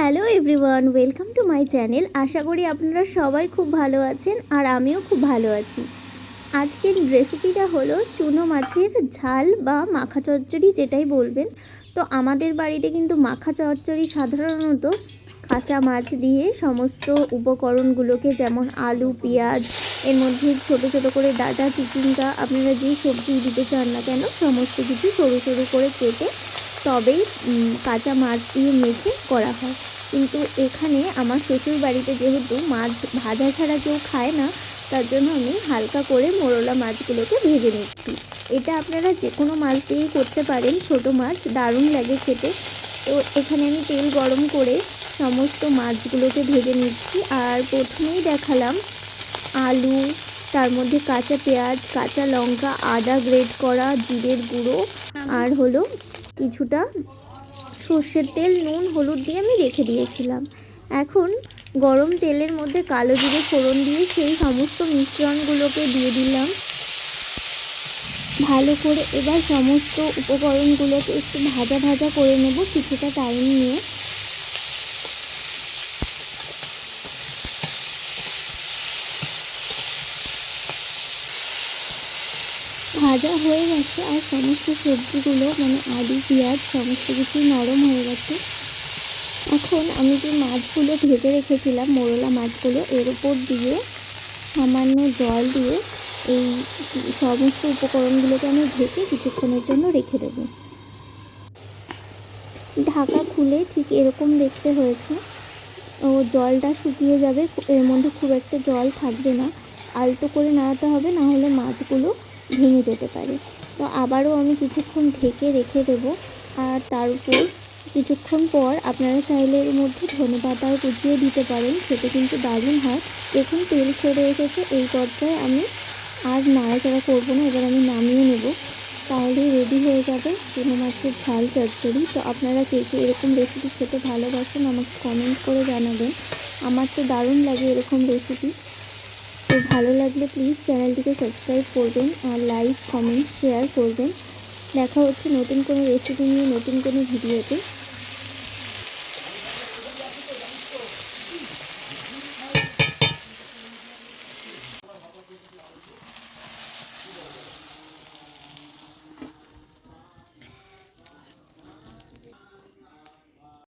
Hello everyone, welcome to my channel. আশা করি আপনারা সবাই খুব ভালো আছেন আর আমিও খুব ভালো আছি। আজকের রেসিপিটা হলো চুনো মাছের ঝাল বা মাখা চচ্চড়ি যেটাই বলবেন। তো আমাদের বাড়িতে কিন্তু মাখা চচ্চড়ি সাধারণত কাঁচা মাছ দিয়ে সমস্ত উপকরণগুলোকে যেমন আলু, পেঁয়াজ, এর মধ্যে ছোট ছোট করে ডাটা চিচিঙ্গা আপনারা যে সবজি দিতে চান না কেন, সমস্ত কিছু সরু সরু করে কেটে তবেই কাঁচা মাছ দিয়ে মেখে করা হয়। কিন্তু এখানে আমার শ্বশুর বাড়িতে যেহেতু মাছ ভাজা ছাড়া কেউ খায় না, তার জন্য আমি হালকা করে মোরলা মাছগুলোকে ভেজে নিচ্ছি। এটা আপনারা যে কোনো মাছ দিয়েই করতে পারেন, ছোট মাছ দারুণ লাগে খেতে। তো এখানে আমি তেল গরম করে সমস্ত মাছগুলোকে ভেজে নিচ্ছি। আর প্রথমেই দেখালাম আলু, তার মধ্যে কাঁচা পেঁয়াজ, কাঁচা লঙ্কা, আদা গ্রেট করা, জিরের গুঁড়ো, আর হলো কিছুটা সর্ষের তেল, নুন, হলুদ দিয়ে আমি রেখে দিয়েছিলাম। এখন গরম তেলের মধ্যে কালো জিরে ফোড়ন দিয়ে সেই সমস্ত মিশ্রণগুলোকে দিয়ে দিলাম। ভালো করে এবার সমস্ত উপকরণগুলোকে একটু ভাজা ভাজা করে নেব, কিছুটা টাইম নিয়ে। ভাজা হয়ে গেছে আর সমস্ত সবজিগুলো মানে আলু, পেঁয়াজ, সমস্ত কিছু নরম হয়ে গেছে। এখন আমি যে মাছগুলো ভেজে রেখেছিলাম, মোরলা মাছগুলো, এর উপর দিয়ে সামান্য জল দিয়ে এই সমস্ত উপকরণগুলোকে আমি ঢেকে কিছুক্ষণের জন্য রেখে দেবো। ঢাকা খুলে ঠিক এরকম দেখতে হয়েছে। ও জলটা শুকিয়ে যাবে, এর মধ্যে খুব একটা জল থাকবে না। আলতো করে নাড়াতে হবে, না হলে মাছগুলো ভেঙে যেতে পারে। তো আবারও আমি কিছুক্ষণ ঢেকে রেখে দেবো। আর তার উপর কিছুক্ষণ পর আপনারা চাইলে এর মধ্যে ধনে পাতাও কুচিয়ে দিতে পারেন সেটা কিন্তু দারুণ হয়। দেখুন, তেল ছেড়ে এসেছে। এই পর্যায়ে আমি আর নাড়াচাড়া করব না, এবার আমি নামিয়ে নেব। তাহলে রেডি হয়ে যাবে চুনো মাছের ঝাল চচ্চড়ি। তো আপনারা কে কে এরকম রেসিপি খেতে ভালোবাসেন, আমাকে কমেন্ট করে জানাবেন। আমার তো দারুণ লাগে এরকম রেসিপি তো ভালো লাগলে প্লিজ চ্যানেলটিকে সাবস্ক্রাইব করবেন আর লাইক কমেন্ট শেয়ার করবেন। দেখা হচ্ছে নতুন কোনো রেসিপি নিয়ে নতুন কোনো ভিডিওতে।